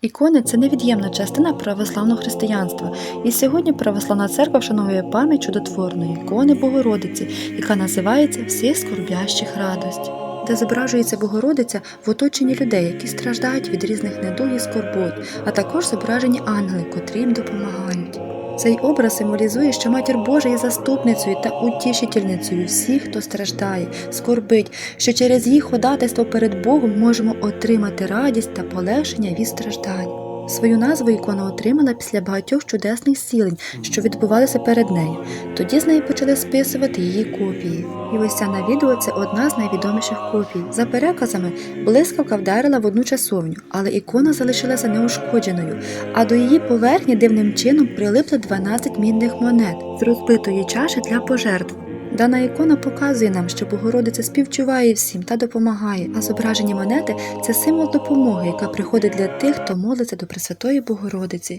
Ікони це невід'ємна частина православного християнства, і сьогодні православна церква вшановує пам'ять чудотворної ікони Богородиці, яка називається Всіх скорбящих радость, де зображується Богородиця в оточенні людей, які страждають від різних недуг і скорбот, а також зображені ангели, котрі їм допомагають. Цей образ символізує, що Матір Божа є заступницею та утішительницею всіх, хто страждає, скорбить, що через їх ходатайство перед Богом можемо отримати радість та полегшення від страждань. Свою назву ікона отримала після багатьох чудесних зцілень, що відбувалися перед нею. Тоді з неї почали списувати її копії. І ось ця на відео це одна з найвідоміших копій. За переказами, блискавка вдарила в одну часовню, але ікона залишилася неушкодженою, а до її поверхні дивним чином прилипли 12 мідних монет з розбитої чаші для пожертв. Дана ікона показує нам, що Богородиця співчуває всім та допомагає, а зображені монети це символ допомоги, яка приходить для тих, хто молиться до Пресвятої Богородиці.